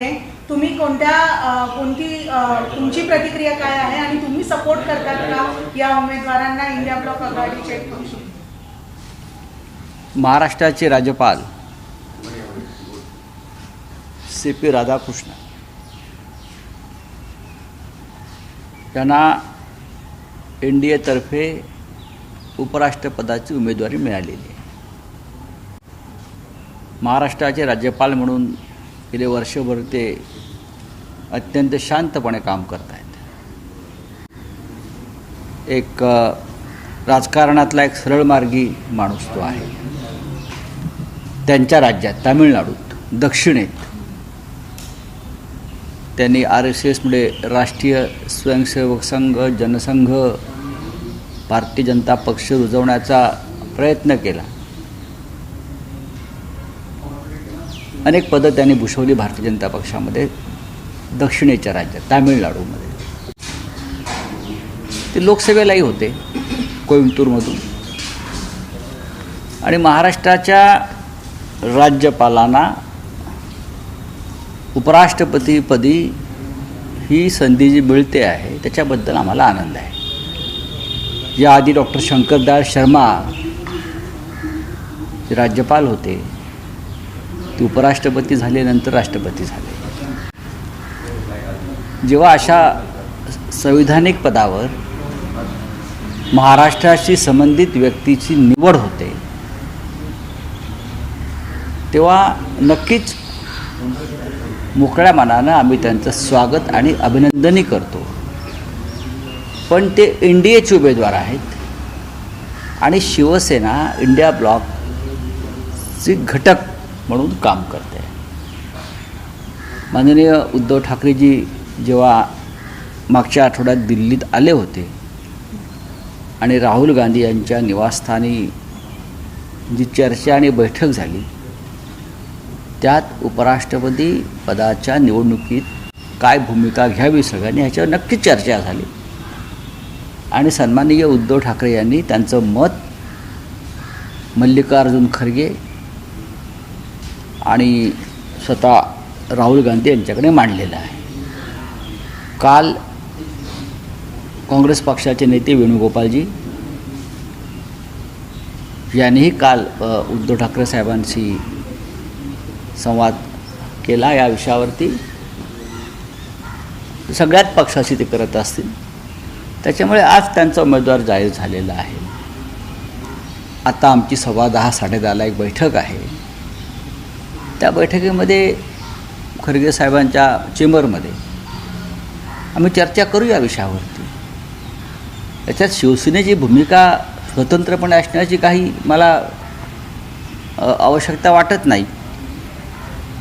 तुम्ही कोणत्या कोणती तुमची प्रतिक्रिया काय आहे आणि तुम्ही सपोर्ट करतात का या उमेदवारांना इंडिया ब्लॉक आघाडीचे महाराष्ट्राचे राज्यपाल सी पी राधाकृष्ण. यांना एन डी एतर्फे उपराष्ट्रपदाची उमेदवारी मिळालेली आहे. महाराष्ट्राचे राज्यपाल म्हणून गेले वर्षभर ते अत्यंत शांतपणे काम करत आहेत एक राजकारणातला एक सरळमार्गी माणूस तो आहे. त्यांच्या राज्यात तामिळनाडूत दक्षिणेत. त्यांनी आर एस एसमुळे राष्ट्रीय स्वयंसेवक संघ जनसंघ भारतीय जनता पक्ष रुजवण्याचा प्रयत्न केला. अनेक पदं त्यांनी भूषवली भारतीय जनता पक्षामध्ये दक्षिणेच्या राज्यात तामिळनाडूमध्ये. ते लोकसभेलाही होते कोइंबतूरमधून. आणि महाराष्ट्राच्या राज्यपालांना उपराष्ट्रपतीपदी ही संधी जी मिळते आहे त्याच्याबद्दल आम्हाला आनंद आहे. याआधी डॉक्टर शंकरदास शर्मा राज्यपाल होते ते उपराष्ट्रपती झाले नंतर राष्ट्रपती झाले. जेव्हा अशा संविधानिक पदावर महाराष्ट्राशी संबंधित व्यक्तीची निवड होते तेव्हा नक्कीच मोकळ्या मनानं आम्ही त्यांचं स्वागत आणि अभिनंदनही करतो. पण ते एन डी एचे उमेदवार आहेत आणि शिवसेना इंडिया ब्लॉकची घटक म्हणून काम करते. माननीय उद्धव ठाकरेजी जेव्हा मागच्या आठवड्यात दिल्लीत आले होते आणि राहुल गांधी यांच्या निवासस्थानी जी चर्चा आणि बैठक झाली त्यात उपराष्ट्रपती पदाच्या निवडणुकीत काय भूमिका घ्यावी सगळ्यांनी ह्याच्यावर नक्कीच चर्चा झाली. आणि सन्माननीय उद्धव ठाकरे यांनी त्यांचं मत मल्लिकार्जुन खरगे आणि स्वतः राहुल गांधी यांच्याकडे मांडलेलं आहे. काल काँग्रेस पक्षाचे नेते वेणुगोपालजी यांनीही काल उद्धव ठाकरे साहेबांशी संवाद केला. या विषयावरती सगळ्याच पक्षाशी ते करत असतील. त्याच्यामुळे आज त्यांचा उमेदवार जाहीर झालेला आहे. आता आमची सव्वा दहा साडेदहाला एक बैठक आहे. त्या बैठकीमध्ये खरगे साहेबांच्या चेंबरमध्ये आम्ही चर्चा करू या विषयावरती. याच्यात शिवसेनेची भूमिका स्वतंत्रपणे असण्याची काही मला आवश्यकता वाटत नाही.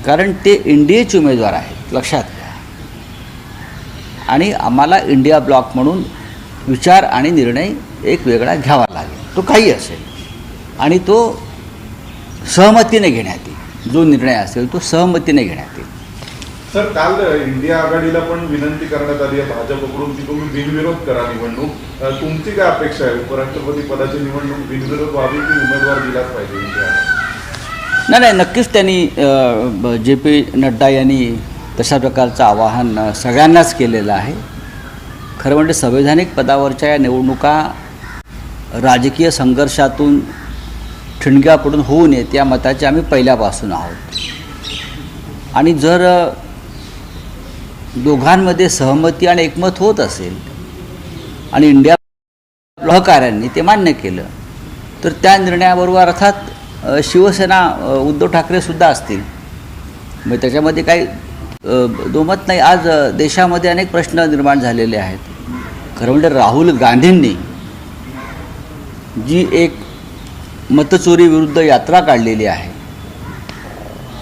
कारण ते इंडियाचे उमेदवार आहेत लक्षात घ्या. आणि आम्हाला इंडिया ब्लॉक म्हणून विचार आणि निर्णय एक वेगळा घ्यावा लागेल. तो काही असेल. आणि तो सहमतीने घेण्यात येईल. जो निर्णय असेल तो सहमतीने घेण्यात येईल. सर काल इंडिया आघाडीला पण विनंती करण्यात आली आहे भाजपकडून की तुम्ही बिनविरोध करा निवडणूक. तुमची काय अपेक्षा आहे? उपराष्ट्रपती पदाची निवडणूक बिनविरोध व्हावी की उमेदवार दिलाच पाहिजे इंडिया नाही नाही नक्कीच त्यांनी जे पी नड्डा यांनी तशा प्रकारचं आवाहन सगळ्यांनाच केलेलं आहे. खरं म्हणजे संवैधानिक पदावरच्या या निवडणुका राजकीय संघर्षातून ठिणग्या पडून होऊ नये त्या मताचे आम्ही पहिल्यापासून आहोत. आणि जर दोघांमध्ये सहमती आणि एकमत होत असेल आणि इंडिया सहकाऱ्यांनी ते मान्य केलं तर त्या निर्णयाबरोबर अर्थात शिवसेना उद्धव ठाकरेसुद्धा असतील. मग त्याच्यामध्ये काही दोमत नाही. आज देशामध्ये अनेक प्रश्न निर्माण झालेले आहेत. खरं म्हणजे राहुल गांधींनी जी एक मतचोरी विरुद्ध यात्रा काढलेली आहे.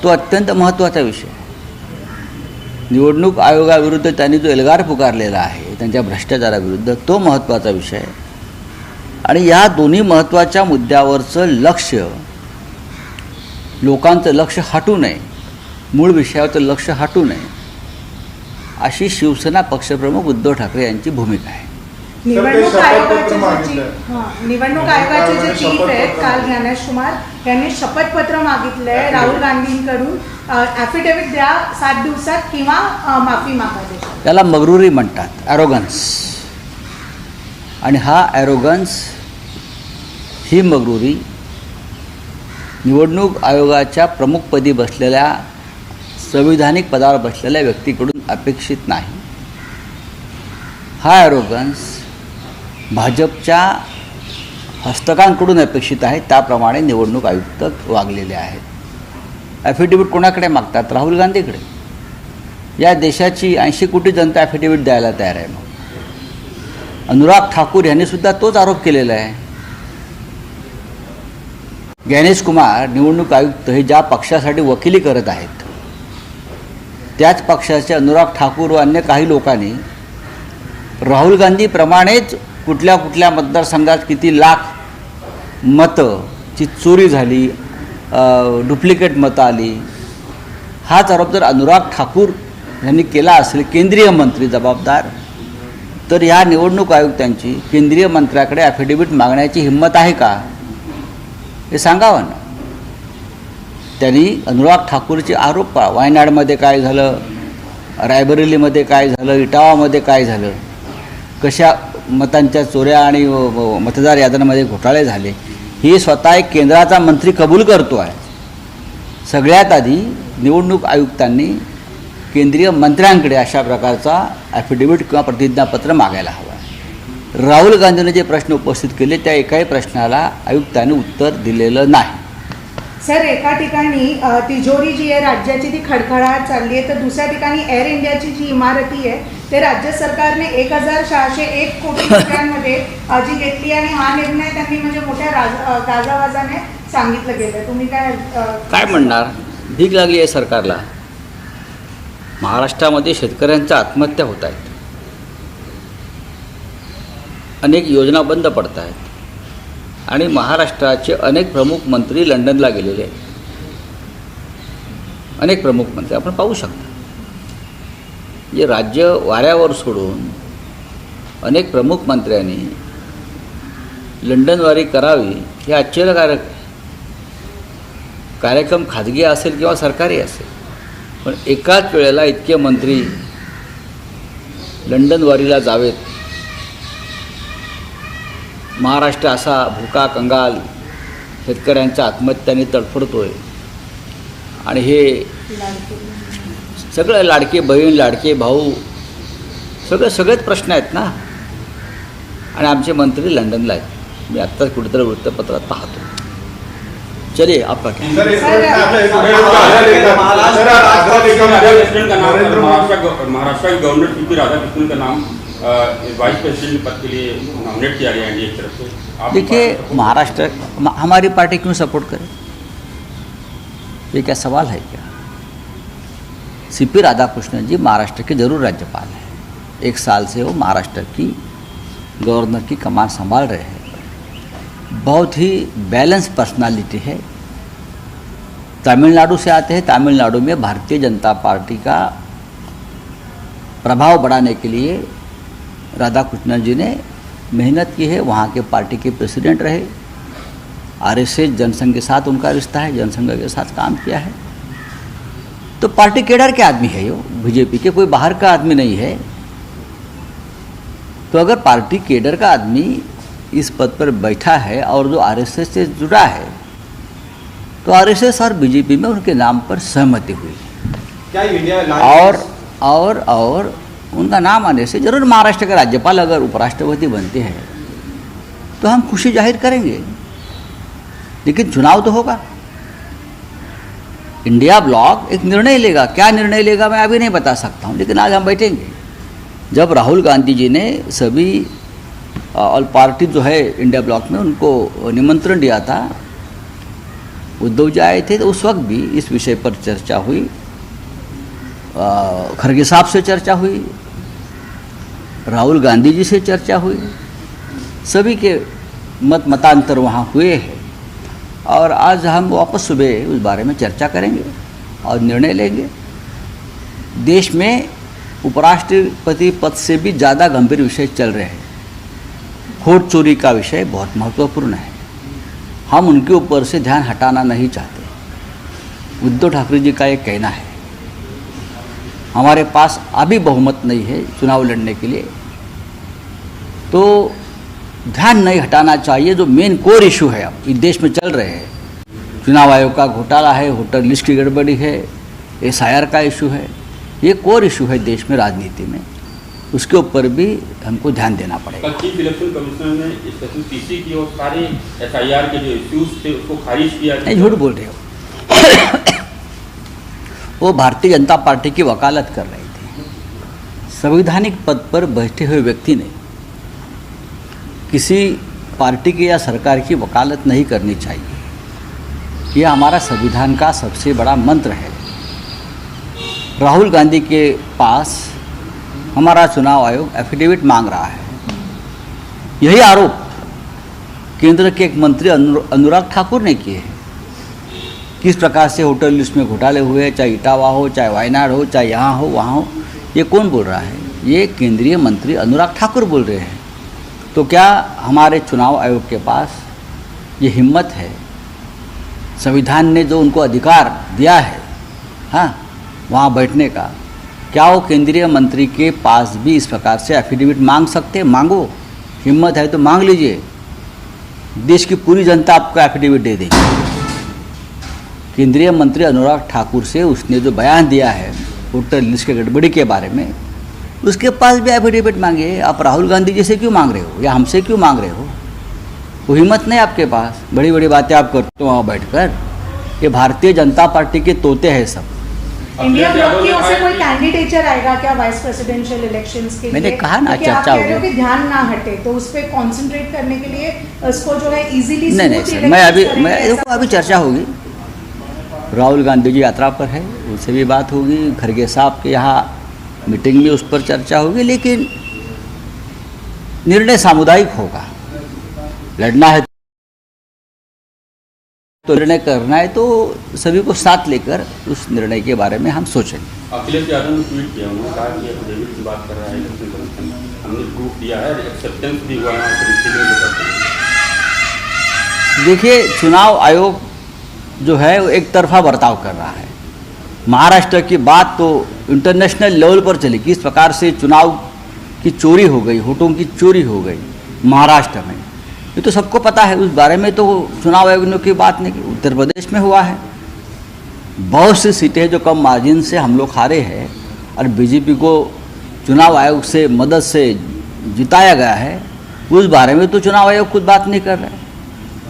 तो अत्यंत महत्त्वाचा विषय निवडणूक आयोगाविरुद्ध त्यांनी जो एल्गार पुकारलेला आहे त्यांच्या भ्रष्टाचाराविरुद्ध तो महत्त्वाचा विषय आहे. आणि या दोन्ही महत्त्वाच्या मुद्द्यावरचं लक्ष लोकांचं लक्ष हटू नये मूळ विषयावरचं लक्ष हटू नये अशी शिवसेना पक्षप्रमुख उद्धव ठाकरे यांची भूमिका आहे. निवडणूक आयोगाचे जे मागितलंय. चीफ हां, निवडणूक आयोगाचे जे चीफ काल. ज्ञानेश कुमार यांनी शपथपत्र मागितलंय राहुल गांधींकडून. ॲफिडेव्हिट द्या सात दिवसात किंवा माफी मागा देशात त्याला मगरुरी म्हणतात ॲरोगन्स आणि हा ॲरोगन्स ही मगरुरी निवडणूक आयोगाच्या प्रमुखपदी बसलेल्या संविधानिक पदावर बसलेल्या व्यक्तीकडून अपेक्षित नाही. हा ॲरोगन्स भाजपच्या हस्तकांकडून अपेक्षित आहे त्याप्रमाणे निवडणूक आयुक्त वागलेले आहेत. ॲफिडेव्हिट कोणाकडे मागतात? राहुल गांधीकडे. या देशाची ऐंशी कोटी जनता ॲफिडेव्हिट द्यायला तयार आहे मग. अनुराग ठाकूर यांनीसुद्धा तोच आरोप केलेला आहे. गणेश कुमार निवडणूक आयुक्त हे ज्या पक्षासाठी वकिली करत आहेत त्याच पक्षाचे अनुराग ठाकूर व अन्य काही लोकांनी राहुल गांधीप्रमाणेच कुठल्या कुठल्या मतदारसंघात किती लाख मतं चोरी झाली डुप्लिकेट मतं आली हाच आरोप जर अनुराग ठाकूर यांनी केला असेल केंद्रीय मंत्री जबाबदार तर या निवडणूक आयुक्तांची केंद्रीय मंत्र्याकडे ॲफिडेव्हिट मागण्याची हिंमत आहे का? हे सांगावं ना. त्यांनी अनुराग ठाकूरचे आरोप पहा. वायनाडमध्ये काय झालं? रायबरेलीमध्ये काय झालं? इटावामध्ये काय झालं? कशा मतांच्या चोऱ्या आणि व- मतदार याद्यांमध्ये घोटाळे झाले? हे स्वतः एक केंद्राचा मंत्री कबूल करतो आहे. सगळ्यात आधी निवडणूक आयुक्तांनी केंद्रीय मंत्र्यांकडे अशा प्रकारचा ॲफिडेव्हिट किंवा प्रतिज्ञापत्र मागायला हवं आहे. राहुल गांधींनी जे प्रश्न उपस्थित केले त्या एकाही प्रश्नाला आयुक्तांनी उत्तर दिलेलं नाही. सर एका ठिकाणी तिजोरी जी आहे राज्याची ती खडखडाट चालली आहे तर दुसऱ्या ठिकाणी एअर इंडियाची जी इमारती आहे ते राज्य सरकारने एक हजार सहाशे एक कोटी रुपयांमध्ये जी घेतली आणि हा निर्णय त्यांनी म्हणजे मोठ्या राज गाजावाजाने सांगितलं गेलं तुम्ही काय काय म्हणणार? भीक लागली आहे सरकारला. महाराष्ट्रामध्ये शेतकऱ्यांच्या आत्महत्या होत आहेत. अनेक योजना बंद पडत आहेत. आणि महाराष्ट्राचे अनेक प्रमुख मंत्री लंडनला गेलेले आहेत. अनेक प्रमुख मंत्री. आपण पाहू शकता. जे राज्य वाऱ्यावर सोडून अनेक प्रमुख मंत्र्यांनी लंडनवारी करावी हे आश्चर्यकारक कार्यक्रम खाजगी असेल किंवा सरकारी असेल पण एकाच वेळेला इतके मंत्री लंडनवारीला जावेत महाराष्ट्र असा भुका कंगाल शेतकऱ्यांच्या आत्महत्याने तडफडतोय आणि हे सगळं लाडके बहीण लाडके भाऊ सगळं सगळेच प्रश्न आहेत ना आणि आमचे मंत्री लंडनला आहेत मी आत्ताच कुठेतरी वृत्तपत्रात पाहतो चलिए आपका आग्रा लेखा- महाराष्ट्र का गवर्नर पी राधाकृष्णन का नाम वाइस प्रेसिडेंट पद के लिए नॉमिनेट किया गया एनडीए की तरफ़ से। देखिए महाराष्ट्र हमारी पार्टी क्यों सपोर्ट करे? ये क्या सवाल है क्या? सी पी राधाकृष्णन जी महाराष्ट्र के ज़रूर राज्यपाल हैं। एक साल से वो महाराष्ट्र की गवर्नर की कमान संभाल रहे हैं। बहुत ही बैलेंस पर्सनालिटी है। तमिलनाडु से आते हैं। तमिलनाडु में भारतीय जनता पार्टी का प्रभाव बढ़ाने के लिए राधाकृष्णन जी ने मेहनत की है वहाँ के पार्टी के प्रेसिडेंट रहे। आरएसएस जनसंघ के साथ उनका रिश्ता है जनसंघ के साथ काम किया है। तो पार्टी केडर के आदमी है यो बीजेपी के कोई बाहर का आदमी नहीं है। तो अगर पार्टी केडर का आदमी इस पद पर बैठा है और जो आरएसएस से जुड़ा है तो आरएसएस और बीजेपी में उनके नाम पर सहमति हुई। क्या इंडिया और और और उनका नाम आने से ज़रूर महाराष्ट्र के राज्यपाल अगर उपराष्ट्रपति बनते हैं तो हम खुशी ज़ाहिर करेंगे। लेकिन चुनाव तो होगा। इंडिया ब्लॉक एक निर्णय लेगा। क्या निर्णय लेगा मैं अभी नहीं बता सकता हूँ, लेकिन आज हम बैठेंगे। जब राहुल गांधी जी ने सभी ऑल पार्टी जो है इंडिया ब्लॉक में उनको निमंत्रण दिया था, उद्धव जी आए थे तो उस वक्त भी इस विषय पर चर्चा हुई खरगे साहब से चर्चा हुई राहुल गांधी जी से चर्चा हुई। सभी के मत मतांतर वहाँ हुए हैं। और आज हम वापस सुबह उस बारे में चर्चा करेंगे और निर्णय लेंगे। देश में उपराष्ट्रपति पद से भी ज़्यादा गंभीर विषय चल रहे हैं। वोट चोरी का विषय बहुत महत्वपूर्ण है। हम उनके ऊपर से ध्यान हटाना नहीं चाहते। उद्धव ठाकरे जी का ये कहना है हमारे पास अभी बहुमत नहीं है चुनाव लड़ने के लिए। तो ध्यान नहीं हटाना चाहिए जो मेन कोर इशू है अब इस देश में चल रहे हैं। चुनाव आयोग का घोटाला है वोटर लिस्ट की गड़बड़ी है एसआईआर का इशू है ये कोर इशू है देश में राजनीति में। उसके ऊपर भी हमको ध्यान देना पड़ेगा। चीफ इलेक्शन कमिश्नर ने की और सारे एफआईआर के जो इश्यूज़ थे उसको खारिज किया। नहीं झूठ बोल रहे हो। वो भारतीय जनता पार्टी की वकालत कर रही थी। संवैधानिक पद पर बैठे हुए व्यक्ति ने किसी पार्टी की या सरकार की वकालत नहीं करनी चाहिए। यह हमारा संविधान का सबसे बड़ा मंत्र है। राहुल गांधी के पास हमारा चुनाव आयोग एफिडेविट मांग रहा है। यही आरोप केंद्र के एक मंत्री अनुराग ठाकुर ने किए हैं। किस प्रकार से होटल लिस्ट में घोटाले हुए हैं चाहे इटावा हो, चाहे वायनाड हो, चाहे यहाँ हो, वहाँ हो, ये कौन बोल रहा है? ये केंद्रीय मंत्री अनुराग ठाकुर बोल रहे हैं। तो क्या हमारे चुनाव आयोग के पास ये हिम्मत है? संविधान ने जो उनको अधिकार दिया है हाँ वहाँ बैठने का, क्या वो केंद्रीय मंत्री के पास भी इस प्रकार से एफिडेविट मांग सकते? मांगो। हिम्मत है तो मांग लीजिए। देश की पूरी जनता आपको एफिडेविट दे देगी। केंद्रीय मंत्री अनुराग ठाकुर से उसने जो बयान दिया है वोटर लिस्ट के गड़बड़ी के बारे में उसके पास भी एफिडेविट मांगिए आप राहुल गांधी जी से क्यों मांग रहे हो या हमसे क्यों मांग रहे हो? वो हिम्मत नहीं आपके पास। बड़ी बड़ी बातें आप करते हो वहाँ बैठ कर ये भारतीय जनता पार्टी के तोते हैं सब। इंडिया ब्लॉक की ओर से कोई कि- कैंडिडेचर आएगा क्या वाइस प्रेसिडेंशियल इलेक्शंस के मैंने लिए? कहा ना, चर्चा कह रहे हो। होगी। कि ध्यान ना हटे तो उस पर कॉन्सेंट्रेट करने के लिए उसको जो है इजीली नहीं नहीं मैं अभी मैं देखो अभी चर्चा होगी। राहुल गांधी जी यात्रा पर है उनसे भी बात होगी खरगे साहब के यहाँ मीटिंग में उस पर चर्चा होगी लेकिन निर्णय सामुदायिक होगा। लड़ना है तो निर्णय करना है तो सभी को साथ लेकर उस निर्णय के बारे में हम सोचेंगे। अखिलेश यादव ने ट्वीट किया उन्होंने कहा कि एफिडेविट की बात कर रहा है इलेक्शन कमीशन हमने प्रूफ दिया है एक्सेप्टेंस भी हुआ हैं देखिए चुनाव आयोग जो है, वो एक तरफा बर्ताव कर रहा है। महाराष्ट्र की बात तो इंटरनेशनल लेवल पर चली किस प्रकार से चुनाव की चोरी हो गई, होटों की चोरी हो गई महाराष्ट्र में। ये तो सबको पता है, उस बारे में तो चुनाव आयोग की बात नहीं की उत्तर प्रदेश में हुआ है। बहुत सी सीटें जो कम मार्जिन से हम लोग हारे हैं और बीजेपी को चुनाव आयोग से मदद से जिताया गया है। उस बारे में तो चुनाव आयोग कुछ बात नहीं कर रहा है।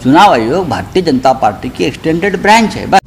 चुनाव आयोग भारतीय जनता पार्टी की एक्सटेंडेड ब्रांच है। बस